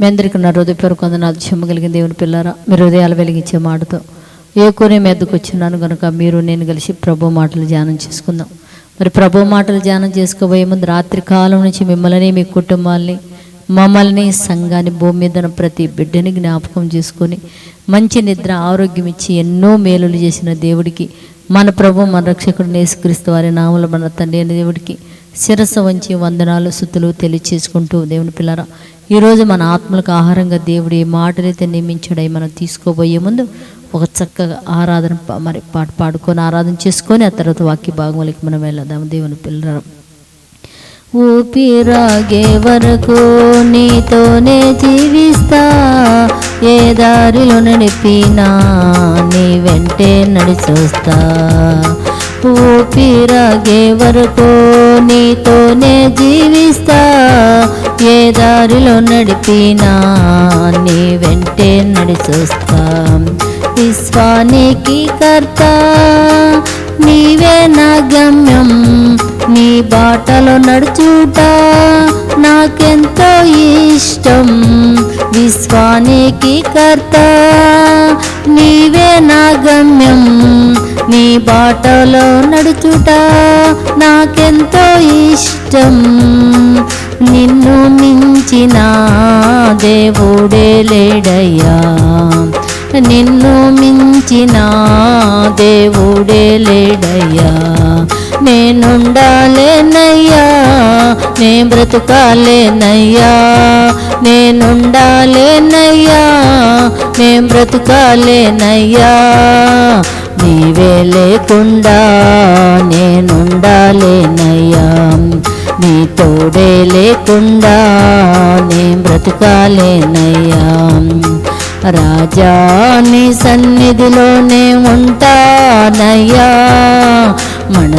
మీ అందరికీ నా హృదయపూర్వక వందనాలు చెమ్మగలిగిన దేవుని పిల్లారా మీరు హృదయాలు వెలిగించే మాటతో ఏ కోనే మీదకు వచ్చినాను కనుక మీరు నేను కలిసి ప్రభు మాటలు ధ్యానం చేసుకుందాం. మరి ప్రభు మాటలు ధ్యానం చేసుకోబోయే ముందు రాత్రి కాలం నుంచి మిమ్మల్ని మీ కుటుంబాల్ని మమ్మల్ని సంఘాన్ని భూమి మీద ప్రతి బిడ్డని జ్ఞాపకం చేసుకొని మంచి నిద్ర ఆరోగ్యం ఇచ్చి ఎన్నో మేలులు చేసిన దేవుడికి మన ప్రభు మన రక్షకుడు నేసుక్రీస్తు వారి నామల మన తండ్రి అయిన దేవుడికి శిరస్సు వంచి వందనాలు సుతులు తెలియచేసుకుంటూ దేవుని పిల్లరా ఈరోజు మన ఆత్మలకు ఆహారంగా దేవుడు ఏ మాటలైతే నియమించడై మనం తీసుకోబోయే ముందు ఒక చక్కగా ఆరాధన ప- మరి పాట పాడుకొని ఆరాధన చేసుకొని ఆ తర్వాత వాక్య భాగములకి మనం వెళ్దాం దేవుని పిల్లరా ఊపిరాగే వరకు నీతోనే జీవిస్తా ఏ దారిలో నడిపినా నీ వెంటే నడిచొస్తా. ఊపిరాగే వరకు నీతోనే జీవిస్తా. ఏ దారిలో నడిపినా నీ వెంటే నడిచొస్తా. విశ్వానికి కర్త నీవే నా గమ్యం. నీ బాటలో నడుచుట నాకెంతో ఇష్టం. విశ్వానికి కర్త నీవే నా గమ్యం నీ బాటలో నడుచుట నాకెంతో ఇష్టం. నిన్ను మించిన దేవుడే లేడయ్యా. నిన్ను మించిన దేవుడే లేడయ్యా. నేనుండాలేనయ్యా నే బ్రతుకాలేనయ్యా. నేనుండాలేనయ్యా నే బ్రతుకాలేనయ్యా. నీవే లేకుండా నేనుండాలేనయ్యా. నీ తోడే లేకుండా నే బ్రతుకాలేనయ్యా. రాజా నీ సన్నిధిలోనే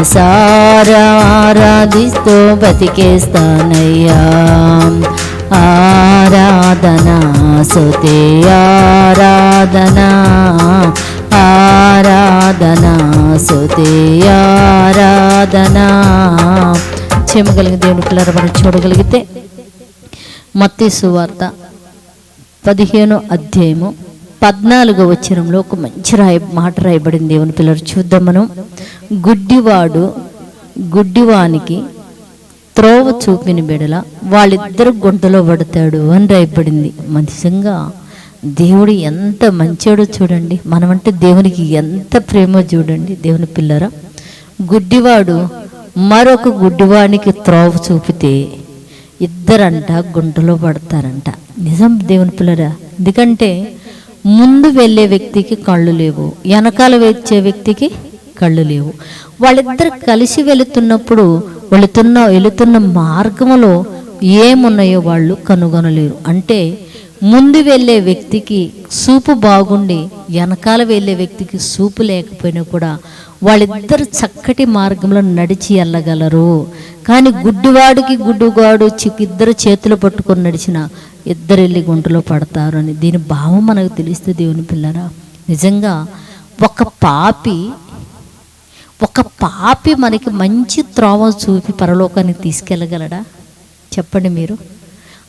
మనసారా ఆరాధిస్తూ బతికేస్తానయ్యా ఆరాధనా సుతే ఆరాధనా. ఆరాధనా సుతే ఆరాధనా. చెమగలిగిన దేవుని పిల్లర మనం చూడగలిగితే మత్తి సువార్త పదిహేను అధ్యాయము పద్నాలుగో వచ్చరంలో ఒక మంచి రాయ మాట రాయబడింది దేవుని పిల్లలు. చూద్దాం మనం. గుడ్డివాడు గుడ్డివానికి త్రోవ చూపిన బిడల వాళ్ళిద్దరు గుంటలో పడతాడు అని రాయబడింది. నిజంగా దేవుడు ఎంత మంచోడో చూడండి. మనమంటే దేవునికి ఎంత ప్రేమో చూడండి దేవుని పిల్లరా. గుడ్డివాడు మరొక గుడ్డివానికి త్రోవ చూపితే ఇద్దరంట గుంటలో పడతారంట. నిజం దేవుని పిల్లరా. ఎందుకంటే ముందు వెళ్ళే వ్యక్తికి కళ్ళు లేవు వెనకాల వచ్చే వ్యక్తికి కళ్ళు లేవు. వాళ్ళిద్దరు కలిసి వెళుతున్నప్పుడు వెళుతున్న వెళుతున్న మార్గంలో ఏమున్నాయో వాళ్ళు కనుగొనలేరు. అంటే ముందు వెళ్ళే వ్యక్తికి సూపు బాగుండి వెనకాల వెళ్ళే వ్యక్తికి సూపు లేకపోయినా కూడా వాళ్ళిద్దరు చక్కటి మార్గంలో నడిచి వెళ్ళగలరు. కానీ గుడ్డివాడికి గుడ్డుగాడు ఇద్దరు చేతులు పట్టుకొని నడిచిన ఇద్దరు వెళ్ళి గుంటలో పడతారు అని. దీని భావం మనకు తెలిస్తే దేవుని పిల్లరా నిజంగా ఒక పాపి ఒక పాపి మనకి మంచి త్రోవ చూపి పరలోకానికి తీసుకెళ్ళగలడా? చెప్పండి మీరు.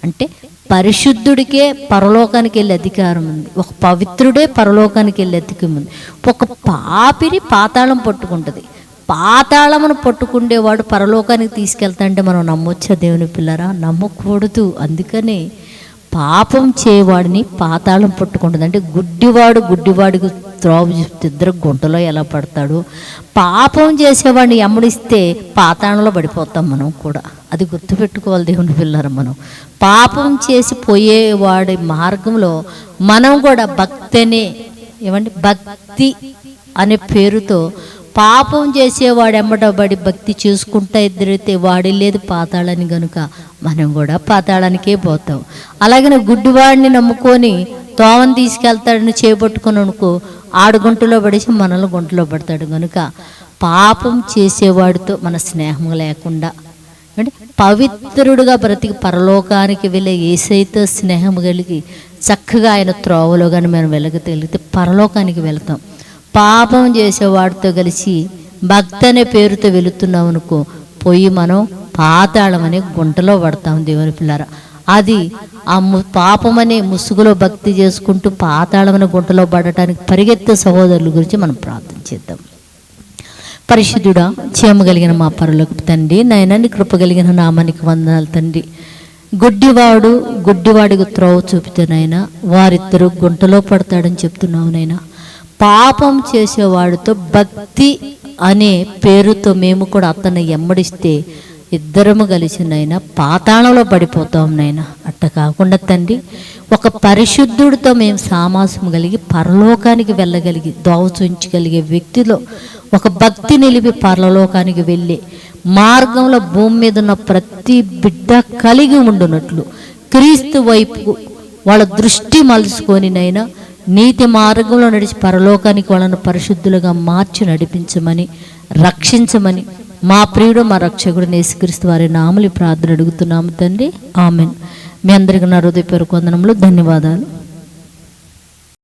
అంటే పరిశుద్ధుడికే పరలోకానికి వెళ్ళే అధికారం ఉంది. ఒక పవిత్రుడే పరలోకానికి వెళ్ళే అధికారం ఉంది. ఒక పాపిని పాతాళం పట్టుకుంటుంది. పాతాళమును పట్టుకుండేవాడు పరలోకానికి తీసుకెళ్తాంటే మనం నమ్మొచ్చా దేవుని పిల్లరా? నమ్మకూడదు. అందుకనే పాపం చేయవాడిని పాతాళం పట్టుకుంటుంది. అంటే గుడ్డివాడు గుడ్డివాడికి త్రోవ చూస్తే ఇద్దరు గుంటలో ఎలా పడతాడు? పాపం చేసేవాడిని ఎమ్మడిస్తే పాతాళంలో పడిపోతాం మనం కూడా. అది గుర్తుపెట్టుకోవాలి దేవుని పిల్లర మనం. పాపం చేసి పోయేవాడి మార్గంలో మనం కూడా భక్తి అనే ఏమంటే భక్తి అనే పేరుతో పాపం చేసేవాడు ఎమ్మడబడి భక్తి చేసుకుంటా ఎదురైతే వాడి లేదు పాతాళని గనుక మనం కూడా పాతాళానికే పోతాం. అలాగనే గుడ్డివాడిని నమ్ముకొని తోవని తీసుకెళ్తాడని చేపట్టుకుని అనుకో ఆడు గుంటలో పడేసి మనల్ని గుంటలో పడతాడు. కనుక పాపం చేసేవాడితో మన స్నేహం లేకుండా అంటే పవిత్రుడుగా బ్రతికి పరలోకానికి వెళ్ళే ఏసైతో స్నేహం కలిగి చక్కగా ఆయన త్రోవలో కానీ మనం వెళ్ళగలిగితే పరలోకానికి వెళ్తాం. పాపం చేసేవాడితో కలిసి భక్తి అనే పేరుతో వెళుతున్నాం అనుకో పోయి మనం పాతాళం అనే గుంటలో పడతాం దేవుని పిల్లరా. అది ఆ పాపమనే ముసుగులో భక్తి చేసుకుంటూ పాతాళమైన గుంటలో పడటానికి పరిగెత్తే సహోదరుల గురించి మనం ప్రార్థన చేద్దాం. పరిశుద్ధుడా చేయమగలిగిన మా పరులకు తండ్రి నాయన కృపగలిగిన కృప కలిగిన నామానికి వందనాలు తండ్రి. గుడ్డివాడు గుడ్డివాడికి త్రోవ చూపితేనైనా వారిద్దరూ గుంటలో పడతాడని చెప్తున్నావు నైనా పాపం చేసేవాడితో భక్తి అనే పేరుతో మేము కూడా అతన్ని ఎమ్మడిస్తే ఇద్దరము కలిసి నైనా పాతాళంలో పడిపోతాం నైనా. అట్ట కాకుండా తండ్రి ఒక పరిశుద్ధుడితో మేము సామాసం కలిగి పరలోకానికి వెళ్ళగలిగి దోవచుంచగలిగే వ్యక్తిలో ఒక భక్తి నిలిపి పరలోకానికి వెళ్ళి మార్గంలో భూమి మీద ఉన్న ప్రతి బిడ్డ కలిగి ఉండునట్లు క్రీస్తు వైపు వాళ్ళ దృష్టి మలుచుకొనినైనా నీతి మార్గంలో నడిచి పరలోకానికి వాళ్ళను పరిశుద్ధులుగా మార్చి నడిపించమని రక్షించమని మా ప్రియుడు మా రక్షకుడు నేసుక్రీస్తు వారి నామలి ప్రార్థన అడుగుతున్నాము తండ్రి. ఆమెన్. మీ అందరికీ నా హృదయపూర్వక వందనములు. ధన్యవాదాలు.